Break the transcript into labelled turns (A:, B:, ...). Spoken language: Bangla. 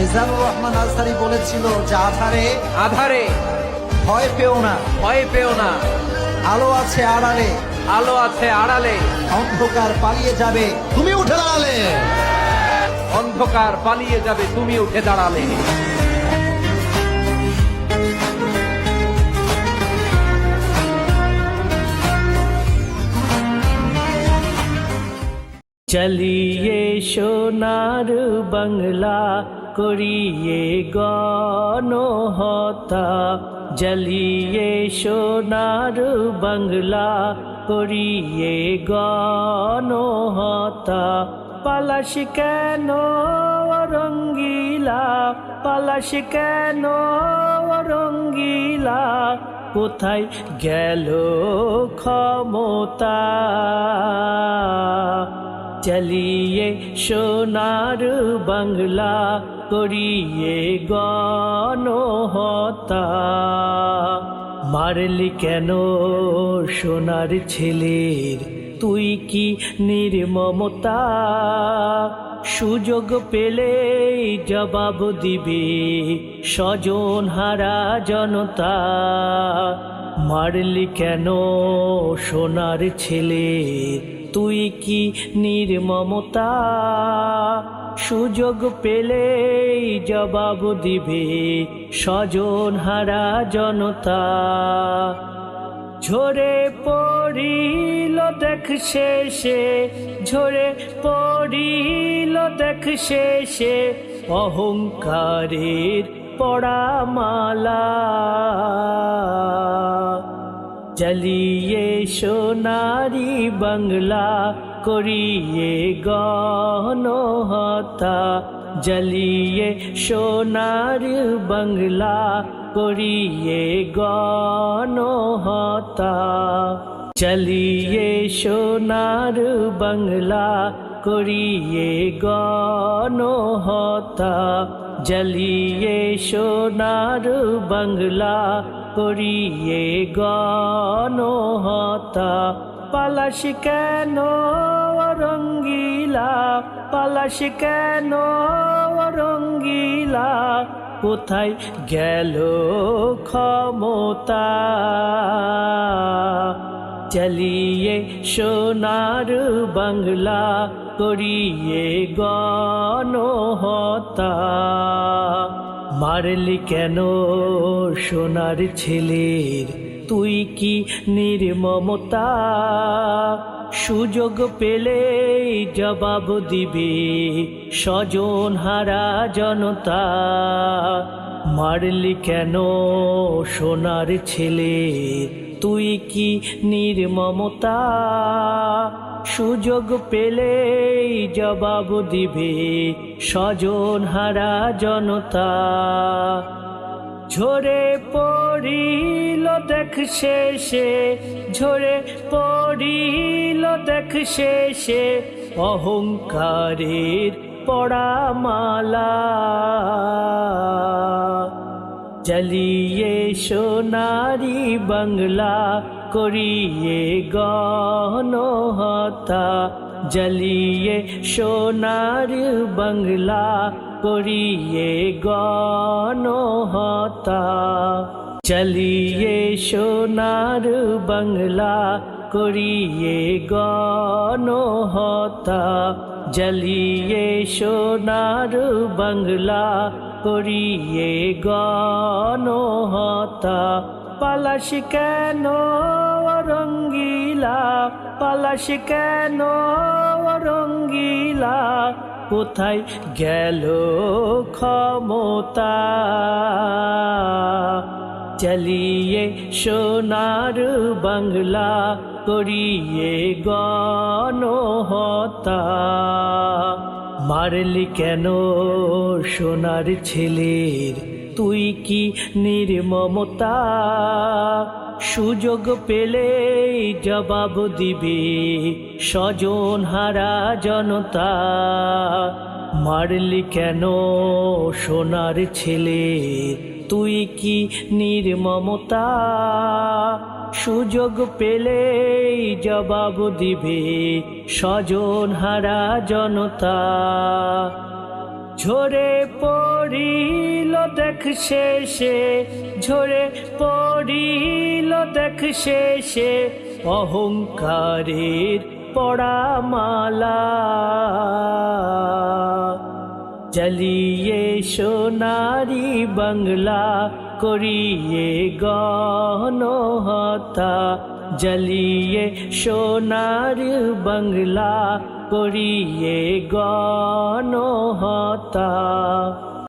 A: মিজানুর রহমান আনসারি বলেছিল যে আধারে
B: আধারে
A: ভয় পেও না।
B: ভয় পেও না।
A: আলো আছে আড়ালে।
B: আলো আছে আড়ালে।
A: অন্ধকার পালিয়ে যাবে। তুমি উঠে দাঁড়ালে।
B: অন্ধকার পালিয়ে যাবে তুমি উঠে দাঁড়ালে।
C: চলিয়ে সোনার বাংলা। করিয়ে গণহতা জ্বলিয়ে সোনার বাংলা, করিয়ে গণহতা পালাস কেন রঙ্গিলা পালাস কেন রঙ্গিলা কোথায় গেল ক্ষমতা? চলিয়ে সোনার বাংলা করিয়ে গণহতা মারলি কেন সোনার ছেলের? তুই কি নির্মমতা? সুযোগ পেলে জবাব দিবে স্বজন হারা জনতা। মারলি কেন সোনার ছেলে তুই কি নির্মমতা? সুযোগ পেলে জবাব দিবে, স্বজন হারা জনতা। ঝরে পড়িল দেখ শেষে, ঝরে পড়িল দেখ শেষে, অহংকারের পড়ামালা। চলিয়ে সোনারি বাংলা করিয়ে গণহতা জ্বলিয়ে সোনার বাংলা করিয়ে গণহতা চলিয়ে সোনার বাংলা করিয়ে গণহতা জ্বলিয়ে সোনার বাংলা করিয়ে গণহতা পালাস কেন রঙ্গিলা পালাস কেন রঙ্গিলা কোথায় গেল ক্ষমতা? চলিয়ে সোনার বাংলা, করিয়ে গণহতা মারলি কেন সোনার ছেলের? তুই কি নির্মমতা? সুযোগ পেলে জবাব দিবি, স্বজন হারা জনতা। মারলি কেন সোনার ছেলের? তুই কি নির্মমতা? সুযোগ পেলে জবাব দিবে স্বজন হারা জনতা। ঝরে পড়িল দেখ শেষে, ঝরে পড়িল দেখ শেষে, অহংকারের পড়ামালা। চলিয়ে সোনারি বাংলা, করিয়ে গণহতা জ্বলিয়ে সোনার বাংলা, করিয়ে গণহতা চলিয়ে সোনার বাংলা, করিয়ে গণহতা জ্বলিয়ে সোনার বাংলা করিয়ে গণহতা পালাস কেন রঙ্গিলা পালাস কেন রঙ্গিলা কোথায় গেল ক্ষমতা? চলিয়ে সোনার বাংলা, করিয়ে গণহতা মারলি কেন সোনার ছেলের? তুই কি নির্মমতা? সুযোগ পেলে জবাব দিবি স্বজন হারা জনতা। মারলি কেন সোনার ছেলের? তুই কি নির্মমতা? সুযোগ পেলে জবাব দিবে স্বজন হারা জনতা। ঝরে পড়িল দেখ শেষে, ঝরে পড়িল দেখ শেষে, অহংকারের পড়ামালা। জ্বলিয়ে সোনারি বাংলা করিয়ে গণহতা জ্বালিয়ে সোনার বাংলা করিয়ে গণহতা